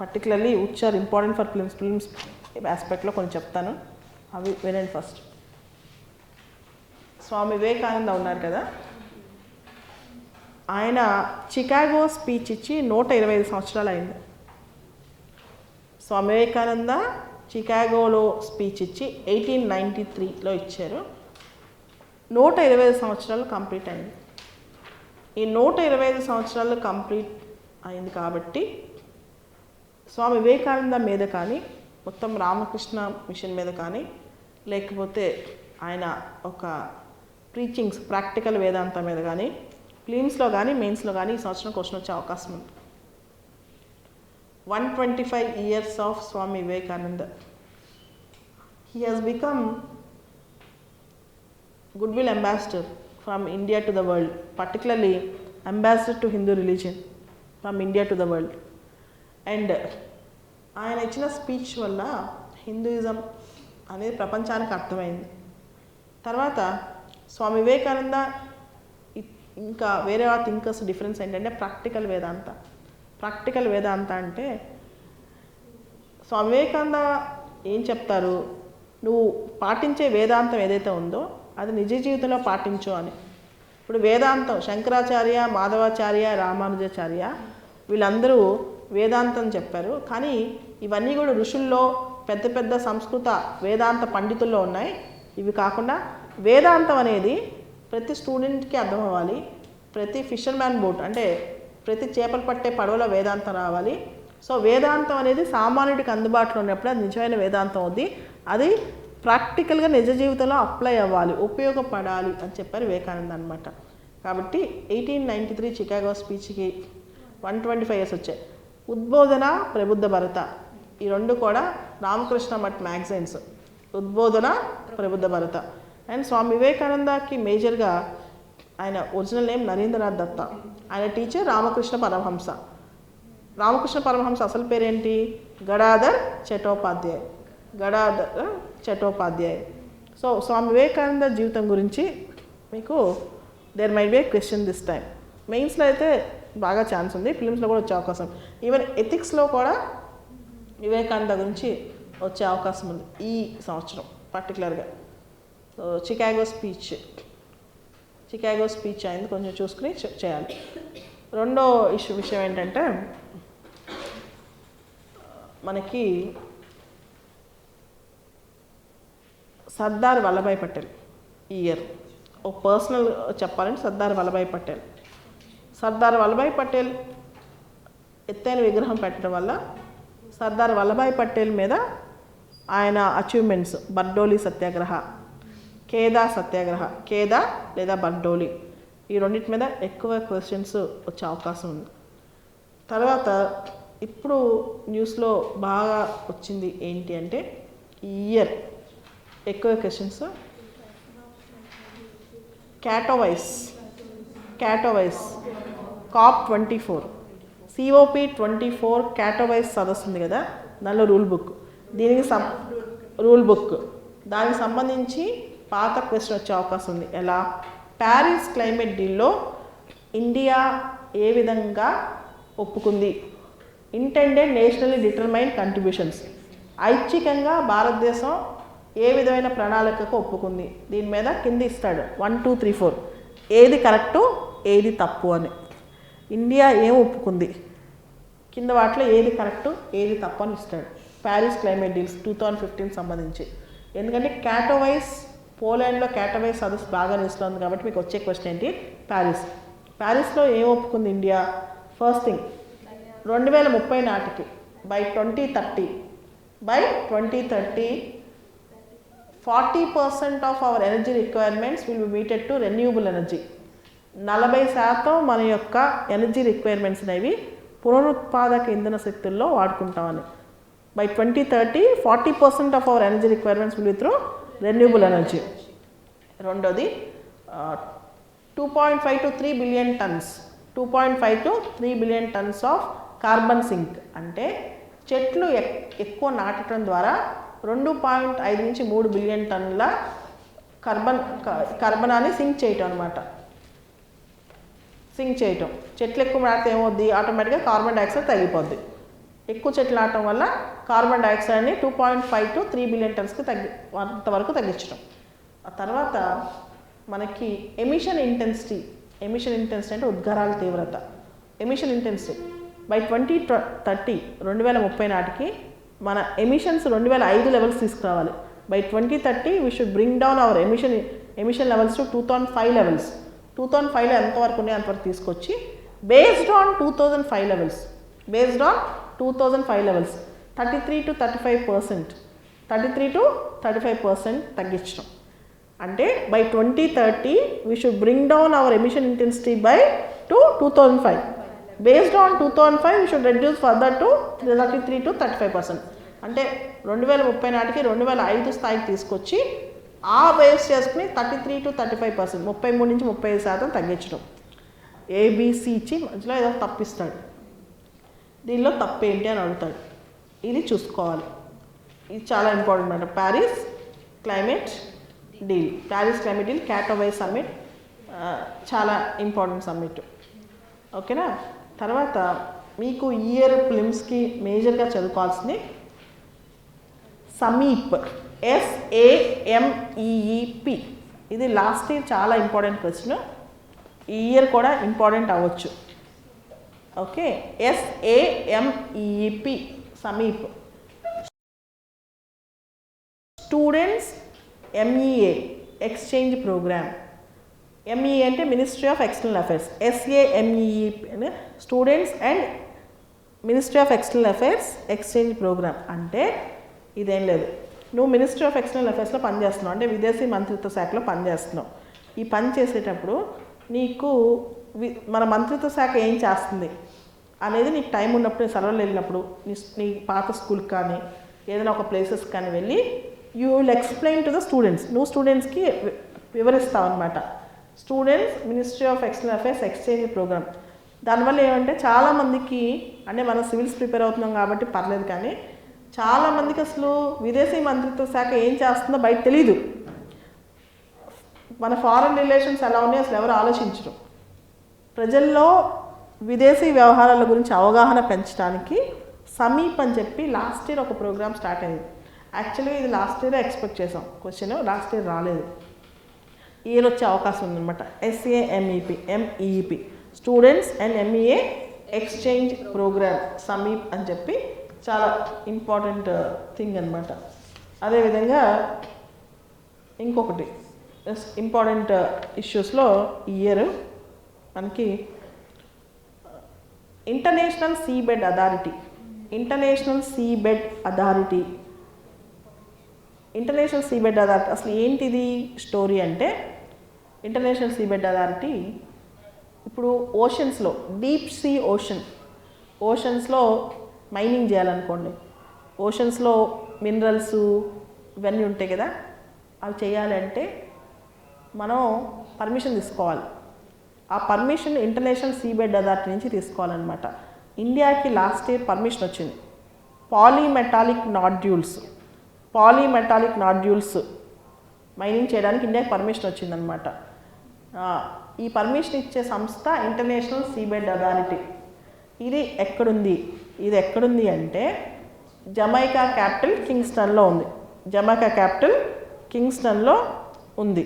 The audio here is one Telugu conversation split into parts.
Particularly which are important for films films ఆస్పెక్ట్లో కొన్ని చెప్తాను. అవి వినండి ఫస్ట్ స్వామి వివేకానంద ఉన్నారు కదా? ఆయన చికాగో స్పీచ్ ఇచ్చి నూట ఇరవై ఐదు సంవత్సరాలు అయింది. స్వామి వివేకానంద చికాగోలో స్పీచ్ ఇచ్చి ఎయిటీన్ నైంటీ త్రీలో ఇచ్చారు. నూట ఇరవై ఐదు సంవత్సరాలు కంప్లీట్ అయింది. ఈ నూట ఇరవై ఐదు సంవత్సరాలు కంప్లీట్ అయింది కాబట్టి స్వామి వివేకానంద మీద కానీ మొత్తం రామకృష్ణ మిషన్ మీద కానీ లేకపోతే ఆయన ఒక ప్రీచింగ్స్ ప్రాక్టికల్ వేదాంత మీద కానీ ఫిలిమ్స్లో కానీ మెయిన్స్లో కానీ ఈ సంవత్సరం క్వశ్చన్ వచ్చే అవకాశం ఉంది. One twenty five years of Swami Vivekananda. He has become good will ambassador from India to the world particularly ambassador to Hindu religion from India to the world and ఆయన ఇచ్చిన స్పీచ్ వల్ల హిందూయిజం అనేది ప్రపంచానికి అర్థమైంది. తర్వాత స్వామి వివేకానంద ఇంకా వేరే వాళ్ళ థింకర్స్ డిఫరెన్స్ ఏంటంటే ప్రాక్టికల్ వేదాంత. ప్రాక్టికల్ వేదాంత అంటే స్వామి వివేకానంద ఏం చెప్తారు? నువ్వు పాటించే వేదాంతం ఏదైతే ఉందో అది నిజ జీవితంలో పాటించు అని. ఇప్పుడు వేదాంతం శంకరాచార్య మాధవాచార్య రామానుజాచార్య వీళ్ళందరూ వేదాంతం చెప్పారు. కానీ ఇవన్నీ కూడా ఋషుల్లో పెద్ద పెద్ద సంస్కృత వేదాంత పండితుల్లో ఉన్నాయి. ఇవి కాకుండా వేదాంతం అనేది ప్రతి స్టూడెంట్కి అర్థం అవ్వాలి ప్రతి ఫిషర్మ్యాన్ బోట్ అంటే ప్రతి చేపలు పట్టే పడవలో వేదాంతం రావాలి. సో వేదాంతం అనేది సామాన్యుడికి అందుబాటులో ఉన్నప్పుడు అది నిజమైన వేదాంతం అవుద్ది. అది ప్రాక్టికల్గా నిజ జీవితంలో అప్లై అవ్వాలి ఉపయోగపడాలి అని చెప్పారు వివేకానంద అనమాట కాబట్టి ఎయిటీన్ నైంటీ త్రీ చికాగో స్పీచ్కి వన్ ట్వంటీ ఫైవ్ ఇయర్స్ వచ్చాయి. ఉద్బోధన ప్రబుద్ధ భరత. ఈ రెండు కూడా రామకృష్ణ మఠ్ మ్యాగజైన్స్. ఉద్బోధన ప్రబుద్ధ భరత. అండ్ స్వామి వివేకానందకి మేజర్గా ఆయన ఒరిజినల్ నేమ్ నరేంద్రనాథ్ దత్త. ఆయన టీచర్ రామకృష్ణ పరమహంస. రామకృష్ణ పరమహంస అసలు పేరేంటి? గడాధర్ చటోపాధ్యాయ్. గడాధర్ చటోపాధ్యాయ్. సో స్వామి వివేకానంద జీవితం గురించి మీకు there might be question this time మెయిన్స్లో అయితే బాగా ఛాన్స్ ఉంది. ఫిలిమ్స్లో కూడా వచ్చే అవకాశం. ఈవెన్ ఎథిక్స్లో కూడా వివేకానంద గురించి వచ్చే అవకాశం ఉంది ఈ సంవత్సరం పర్టికులర్గా so Chicago speech Chicago speech అయింది. కొంచెం చూసుకుని చె- చేయాలి. రెండో ఇష్యూ విషయం ఏంటంటే మనకి సర్దార్ వల్లభాయ్ పటేల్ ఇయర్ ఒక పర్సనల్ చెప్పాలంటే సర్దార్ వల్లభాయ్ పటేల్. సర్దార్ వల్లభాయ్ పటేల్ ఎత్తైన విగ్రహం పెట్టడం వల్ల సర్దార్ వల్లభాయ్ పటేల్ మీద ఆయన అచీవ్మెంట్స్ బర్డోలి సత్యాగ్రహ కేదా సత్యాగ్రహ కేదా లేదా బర్డోలి ఈ రెండింటి మీద ఎక్కువ క్వశ్చన్స్ వచ్చే అవకాశం ఉంది. తర్వాత ఇప్పుడు న్యూస్లో బాగా వచ్చింది ఏంటి అంటే ఇయర్ ఎక్కువ questions Katowice Katowice COP twenty four COP twenty four Katowice సదస్సు ఉంది కదా? దానిలో రూల్ బుక్ దీనికి సం రూల్ బుక్ దానికి సంబంధించి పాత క్వశ్చన్ వచ్చే అవకాశం ఉంది ఎలా ప్యారిస్ క్లైమేట్ డీల్లో ఇండియా ఏ విధంగా ఒప్పుకుంది? ఇంటెండెడ్ నేషనల్లీ డిటర్మైన్ కంట్రిబ్యూషన్స్ ఐచ్ఛికంగా భారతదేశం ఏ విధమైన ప్రణాళికకు ఒప్పుకుంది? దీని మీద కింద ఇస్తాడు. వన్ టూ త్రీ ఫోర్ ఏది కరెక్టు ఏది తప్పు అని. ఇండియా ఏం ఒప్పుకుంది? కింద వాటిలో ఏది కరెక్టు ఏది తప్పు అని ఇస్తాడు. Paris climate deals two thousand fifteen సంబంధించి. ఎందుకంటే క్యాటోవైస్ పోలాండ్లో క్యాటోవైస్ సదస్సు బాగా నిలుస్తుంది కాబట్టి మీకు వచ్చే క్వశ్చన్ ఏంటి? ప్యారిస్. ప్యారిస్లో ఏం ఒప్పుకుంది ఇండియా? ఫస్ట్ థింగ్ రెండు వేల ముప్పై నాటికి by twenty thirty by twenty thirty forty percent of our energy requirements will be meeted to renewable energy. నలభై శాతం మన యొక్క ఎనర్జీ రిక్వైర్మెంట్స్ అనేవి పునరుత్పాదక ఇంధన శక్తుల్లో వాడుకుంటామని. By twenty thirty forty percent of our energy requirements will be through renewable energy రెండోది two point five to three billion tons two point five to three billion tons of carbon sink అంటే చెట్లు ఎక్- ఎక్కువ నాటడం ద్వారా రెండు పాయింట్ ఐదు నుంచి మూడు బిలియన్ టన్నుల కార్బన్ కర్బనాన్ని సింక్ చేయటం అనమాట సింక్ చేయటం. చెట్లు ఎక్కువ నాటితే ఏమవుద్ది? ఆటోమేటిక్గా కార్బన్ డైఆక్సైడ్ తగ్గిపోద్ది. ఎక్కువ చెట్లు నాటడం వల్ల carbon డైఆక్సైడ్ని two point five to three billion టన్స్కి తగ్గి అంతవరకు తగ్గించడం ఆ తర్వాత మనకి ఎమిషన్ ఇంటెన్సిటీ ఎమిషన్ ఇంటెన్సిటీ అంటే ఉద్గారాల తీవ్రత. Emission intensity. By twenty thirty రెండు వేల ముప్పై నాటికి మన ఎమిషన్స్ రెండు వేల ఐదు లెవెల్స్ తీసుకురావాలి. By twenty thirty we should bring down our emission emission levels to two thousand five levels two thousand ఫైవ్లో ఎంతవరకు ఉన్నాయి అంతవరకు తీసుకొచ్చి based on two thousand five levels based on two thousand five levels thirty three to thirty five percent thirty three to thirty five percent తగ్గించడం. అంటే by twenty thirty we should bring down our emission intensity by to two thousand five based on two thousand five we should reduce further to thirty three to thirty five percent అంటే రెండు వేల ముప్పై నాటికి రెండు వేల ఐదు స్థాయికి తీసుకొచ్చి ఆ బేస్ చేసుకుని thirty three to thirty five percent ముప్పై మూడు నుంచి ముప్పై ఐదు శాతం తగ్గించడం. ఏబీసీ ఇచ్చి మధ్యలో ఏదో తప్పిస్తాడు. దీనిలో తప్పు ఏంటి అని అడుగుతాడు. ఇది చూసుకోవాలి. ఇది చాలా ఇంపార్టెంట్ అంట Paris climate deal Paris climate deal Katowice summit చాలా ఇంపార్టెంట్ సమ్మిట్ ఓకేనా? తర్వాత మీకు ఇయర్ ఫిలిమ్స్కి మేజర్గా చదువుకోవాల్సింది సమీప్. ఎస్ఏఎంఈఈపి ఇది లాస్ట్ ఇయర్ చాలా ఇంపార్టెంట్ క్వశ్చన్ ఈ ఇయర్ కూడా ఇంపార్టెంట్ అవ్వచ్చు. Okay SAMEEP SAMEEP. Students MEA exchange programme MEA అంటే ministry of external affairs SAMEE students and ministry of external affairs exchange programme అంటే ఇదేం లేదు. నువ్వు మినిస్ట్రీ ఆఫ్ ఎక్స్టర్నల్ అఫైర్స్లో పనిచేస్తున్నావు అంటే విదేశీ మంత్రిత్వ శాఖలో పనిచేస్తున్నావు ఈ పని చేసేటప్పుడు నీకు వి- మన మంత్రిత్వ శాఖ ఏం చేస్తుంది? అనేది నీకు టైం ఉన్నప్పుడు సెలవులు వెళ్ళినప్పుడు నీ నీ పాత స్కూల్కి కానీ ఏదైనా ఒక ప్లేసెస్ కానీ వెళ్ళి you will explain to the students. నువ్వు స్టూడెంట్స్కి వివరిస్తావు అనమాట students Ministry of External Affairs exchange programme. దానివల్ల ఏమంటే చాలామందికి అంటే మనం సివిల్స్ ప్రిపేర్ అవుతున్నాం కాబట్టి పర్లేదు కానీ చాలామందికి అసలు విదేశీ మంత్రిత్వ శాఖ ఏం చేస్తుందో బయట తెలీదు. మన ఫారెన్ రిలేషన్స్ ఎలా ఉన్నాయో అసలు ఎవరు ఆలోచించరు. ప్రజల్లో విదేశీ వ్యవహారాల గురించి అవగాహన పెంచడానికి సమీప్ అని చెప్పి లాస్ట్ ఇయర్ ఒక ప్రోగ్రామ్ స్టార్ట్ అయింది. యాక్చువల్గా ఇది లాస్ట్ ఇయర్ ఎక్స్పెక్ట్ చేసాం. క్వశ్చన్ లాస్ట్ ఇయర్ రాలేదు. ఇయర్ వచ్చే అవకాశం ఉందన్నమాట. SAMEP MEP students and MEA exchange programme SAMEEP అని చెప్పి చాలా ఇంపార్టెంట్ థింగ్ uh, అనమాట అదేవిధంగా ఇంకొకటి ఇంపార్టెంట్ ఇష్యూస్లో ఇయర్ మనకి International Seabed Authority International Seabed Authority International Seabed Authority అసలు ఏంటిది స్టోరీ అంటే ఇంటర్నేషనల్ సీబెడ్ అథారిటీ ఇప్పుడు ఓషన్స్లో డీప్ సీ ఓషన్ ఓషన్స్లో మైనింగ్ చేయాలనుకోండి. ఓషన్స్లో మినరల్స్ ఇవన్నీ ఉంటాయి కదా అవి చేయాలంటే మనం పర్మిషన్ తీసుకోవాలి. ఆ పర్మిషన్ ఇంటర్నేషనల్ సీబెడ్ అథారిటీ నుంచి తీసుకోవాలన్నమాట. ఇండియాకి లాస్ట్ ఇయర్ పర్మిషన్ వచ్చింది. Polymetallic nodules polymetallic nodules mining చేయడానికి ఇండియాకి పర్మిషన్ వచ్చిందనమాట ఈ పర్మిషన్ ఇచ్చే సంస్థ ఇంటర్నేషనల్ సీబెడ్ అథారిటీ ఇది ఎక్కడుంది? ఇది ఎక్కడుంది అంటే జమైకా క్యాపిటల్ కింగ్స్టన్లో ఉంది. జమైకా క్యాపిటల్ కింగ్స్టన్లో ఉంది.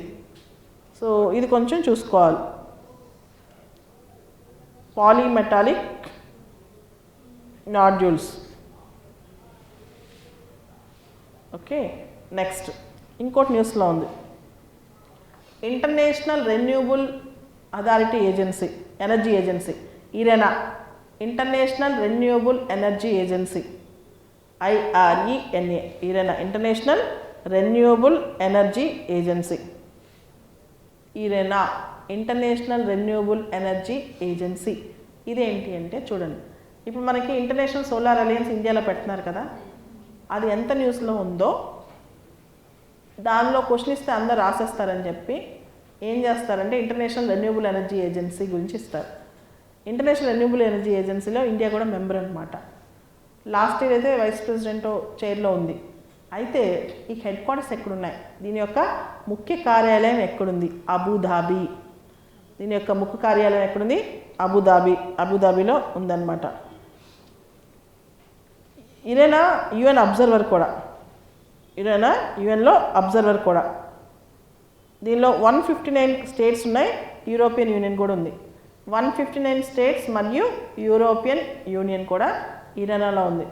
సో ఇది కొంచెం చూసుకోవాలి. పాలీమెటాలిక్ నాడ్యూల్స్ ఓకే నెక్స్ట్ ఇంకోటి న్యూస్లో ఉంది. International Renewable Authority Agency Energy Agency IRENA International Renewable Energy Agency IRENA IRENA International Renewable Energy Agency IRENA International Renewable Energy Agency. ఇదేంటి అంటే చూడండి ఇప్పుడు మనకి ఇంటర్నేషనల్ సోలార్ అలయన్స్ ఇండియాలో పెడుతున్నారు కదా అది ఎంత న్యూస్లో ఉందో దానిలో క్వశ్చన్ ఇస్తే అందరు రాసేస్తారని చెప్పి ఏం చేస్తారంటే ఇంటర్నేషనల్ రెన్యూబుల్ ఎనర్జీ ఏజెన్సీ గురించి ఇస్తారు. ఇంటర్నేషనల్ రెన్యూబుల్ ఎనర్జీ ఏజెన్సీలో ఇండియా కూడా మెంబర్ అనమాట లాస్ట్ ఇయర్ అయితే వైస్ ప్రెసిడెంట్ చైర్లో ఉంది. అయితే ఈ హెడ్ క్వార్టర్స్ ఎక్కడున్నాయి? దీని యొక్క ముఖ్య కార్యాలయం ఎక్కడుంది? అబుధాబి దీని యొక్క ముఖ్య కార్యాలయం ఎక్కడుంది? అబుదాబి అబుదాబిలో ఉందన్నమాట. ఈయన యుఎన్ అబ్జర్వర్ కూడా ఇరేనా యుఎన్లో అబ్జర్వర్ కూడా. దీనిలో వన్ ఫిఫ్టీ నైన్ స్టేట్స్ ఉన్నాయి యూరోపియన్ యూనియన్ కూడా ఉంది. వన్ ఫిఫ్టీ నైన్ స్టేట్స్ మరియు యూరోపియన్ యూనియన్ కూడా ఇరానాలో ఉంది.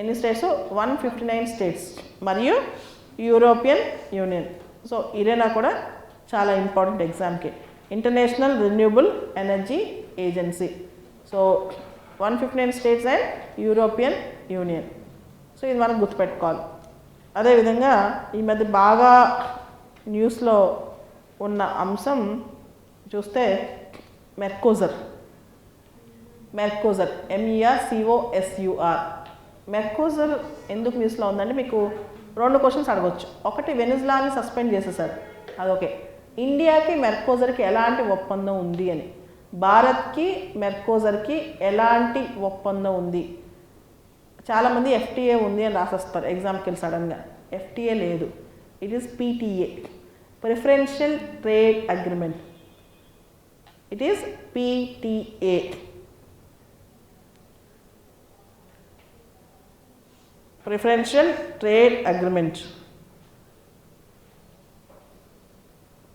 ఎన్ని states one fifty nine states మరియు యూరోపియన్ యూనియన్ సో ఇరేనా కూడా చాలా ఇంపార్టెంట్ ఎగ్జామ్కి International Renewable Energy Agency so one fifty nine states and European Union so ఇది మనం గుర్తుపెట్టుకోవాలి. అదేవిధంగా ఈ మధ్య బాగా న్యూస్లో ఉన్న అంశం చూస్తే మెర్కోజర్. మెర్కోజర్. ఎంఈఆర్ సిఓఎస్యుఆర్ మెర్కోజర్ ఎందుకు న్యూస్లో ఉందంటే మీకు రెండు క్వశ్చన్స్ అడగవచ్చు ఒకటి వెనిజ్లాని సస్పెండ్ చేసేసారు. అదొకే ఇండియాకి మెర్కోజర్కి ఎలాంటి ఒప్పందం ఉంది అని. భారత్కి మెర్కోజర్కి ఎలాంటి ఒప్పందం ఉంది? చాలామంది ఎఫ్టీఏ ఉంది అని రాసేస్తారు ఎగ్జామ్కి వెళ్ళి సడన్గా ఎఫ్టీఏ లేదు. It is PTA preferential trade agreement it is PTA preferential trade agreement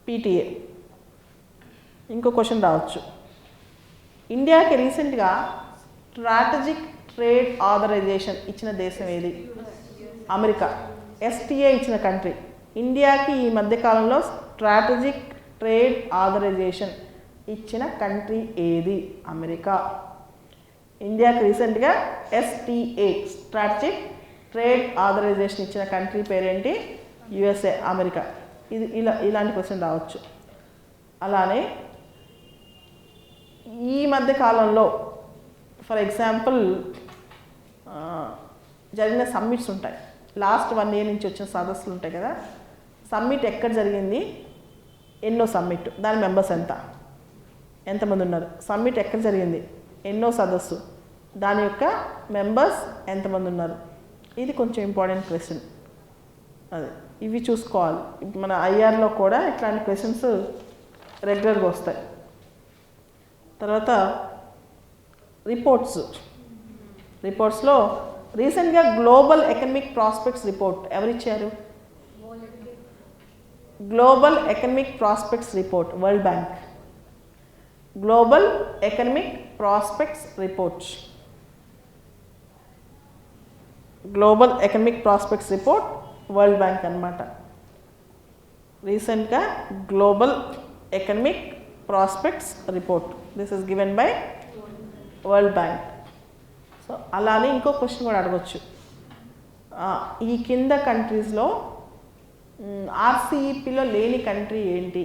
PTA ఇంకో క్వశ్చన్ రావచ్చు. ఇండియాకి రీసెంట్గా స్ట్రాటజిక్ ట్రేడ్ ఆథరైజేషన్ ఇచ్చిన దేశం ఏది? అమెరికా. ఎస్టీఏ ఇచ్చిన కంట్రీ. ఇండియాకి ఈ మధ్యకాలంలో స్ట్రాటజిక్ ట్రేడ్ ఆథరైజేషన్ ఇచ్చిన కంట్రీ ఏది? అమెరికా. ఇండియాకి రీసెంట్గా ఎస్టీఏ స్ట్రాటజిక్ ట్రేడ్ ఆథరైజేషన్ ఇచ్చిన కంట్రీ పేరేంటి? USA America. ఇది ఇలా ఇలాంటి క్వశ్చన్ రావచ్చు. అలానే ఈ మధ్య కాలంలో ఫర్ ఎగ్జాంపుల్ జరిగిన సమ్మిట్స్ ఉంటాయి. లాస్ట్ వన్ ఇయర్ నుంచి వచ్చిన సదస్సులు ఉంటాయి కదా. సమ్మిట్ ఎక్కడ జరిగింది? ఎన్నో సమ్మిట్. దాని మెంబర్స్ ఎంత? ఎంతమంది ఉన్నారు? సమ్మిట్ ఎక్కడ జరిగింది? ఎన్నో సదస్సు. దాని యొక్క మెంబర్స్ ఎంతమంది ఉన్నారు? ఇది కొంచెం ఇంపార్టెంట్ క్వశ్చన్. అది. ఇవి చూసుకోవాలి. మన ఐఆర్లో కూడా ఇట్లాంటి క్వశ్చన్స్ రెగ్యులర్గా వస్తాయి. తర్వాత రిపోర్ట్స్ రిపోర్ట్స్లో రీసెంట్గా గ్లోబల్ ఎకనమిక్ ప్రాస్పెక్ట్స్ రిపోర్ట్ ఎవరిచ్చారు global economic prospects report World Bank global economic prospects report global economic prospects report World Bank అనమాట రీసెంట్గా global economic prospects report this is given by World Bank so అలానే ఇంకో క్వశ్చన్ కూడా అడగచ్చు. ఈ కింద కంట్రీస్లో ఆర్సీఈపీలో లేని కంట్రీ ఏంటి?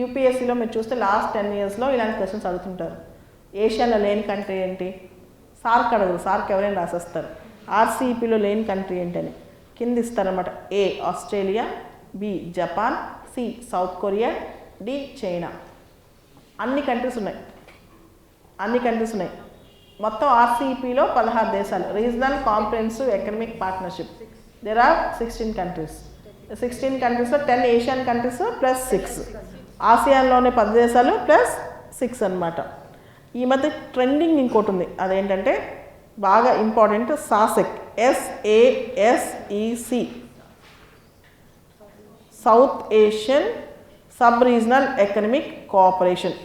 యూపీఎస్సీలో మీరు చూస్తే లాస్ట్ టెన్ ఇయర్స్లో ఇలాంటి క్వశ్చన్స్ అడుగుతుంటారు. ఏషియాలో లేని కంట్రీ ఏంటి? సార్క్ అడగదు. సార్క్ ఎవరైనా రాసేస్తారు. ఆర్సీఈపీలో లేని కంట్రీ ఏంటని కింద ఇస్తారనమాట A Australia B Japan C South Korea D China అన్ని కంట్రీస్ ఉన్నాయి. అన్ని కంట్రీస్ ఉన్నాయి మొత్తం ఆర్సీపీలో పదహారు దేశాలు. Regional Comprehensive Economic Partnership. There are sixteen countries sixteen కంట్రీస్లో ten Asian countries plus six ఆసియాన్లోనే పది దేశాలు ప్లస్ సిక్స్ అన్నమాట. ఈ మధ్య ట్రెండింగ్ ఇంకోటి ఉంది. అదేంటంటే బాగా important SASEC. SASEC South Asian Sub Regional Economic Cooperation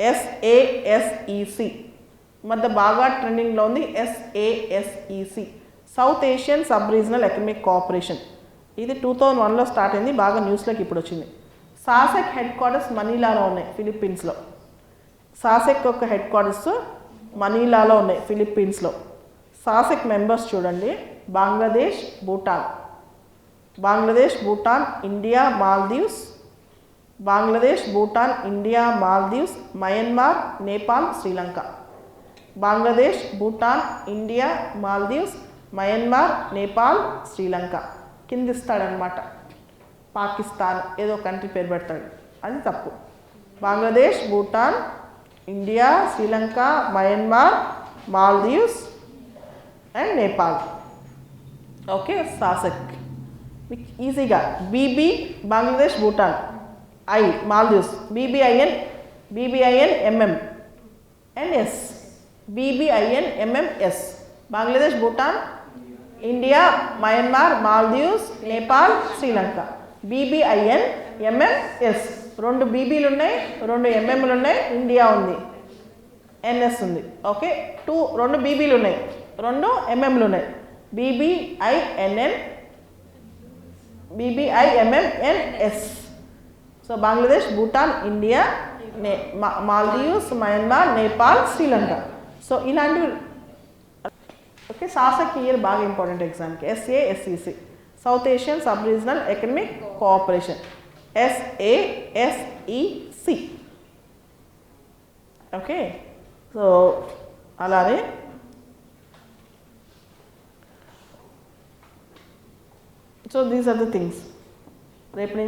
SASEC మధ్య బాగా ట్రెండింగ్లో ఉంది. SASEC South Asian Sub Regional Economic Cooperation ఇది టూ థౌజండ్ వన్లో స్టార్ట్ అయింది. బాగా న్యూస్లోకి ఇప్పుడు వచ్చింది. సాసెక్ హెడ్ క్వార్టర్స్ మనీలాలో ఉన్నాయి ఫిలిప్పీన్స్లో సాసెక్ యొక్క హెడ్ క్వార్టర్స్ మనీలాలో ఉన్నాయి ఫిలిప్పీన్స్లో సాసెక్ మెంబర్స్ చూడండి. Bangladesh Bhutan Bangladesh Bhutan India Maldives Bangladesh Bhutan India Maldives Myanmar Nepal Sri Lanka. Bangladesh Bhutan India Maldives Myanmar Nepal Sri Lanka. కిందిస్తాడనమాట Pakistan ఏదో కంట్రీ పేరు పెడతాడు. అది తప్పు. Bangladesh Bhutan India Sri Lanka Myanmar Maldives and Nepal. Okay SASEC. మీకు ఈజీగా. BB Bangladesh Bhutan. I Maldives. BBIN BBIN MM. And S BBIN MMS. Bangladesh Bhutan India Myanmar Maldives Nepal Sri Lanka. BBIN MMS. రెండు బీబీలు ఉన్నాయి రెండు ఎంఎంలు ఉన్నాయి ఇండియా ఉంది. ఎన్ఎస్ ఉంది. ఓకే? టూ రెండు బీబీలు ఉన్నాయి రెండు ఎంఎంలు ఉన్నాయి BBINN BBIMMNS. So Bangladesh Bhutan India నే మా- మాల్దీవ్స్ మయన్మార్ నేపాల్ శ్రీలంక సో ఇలాంటివి ఓకే సాసకి ఇయర్ బాగా ఇంపార్టెంట్ ఎగ్జామ్కి SASEC South Asian Sub Regional Economic Cooperation SASEC okay so అలానే so these are the things రేపు నుంచి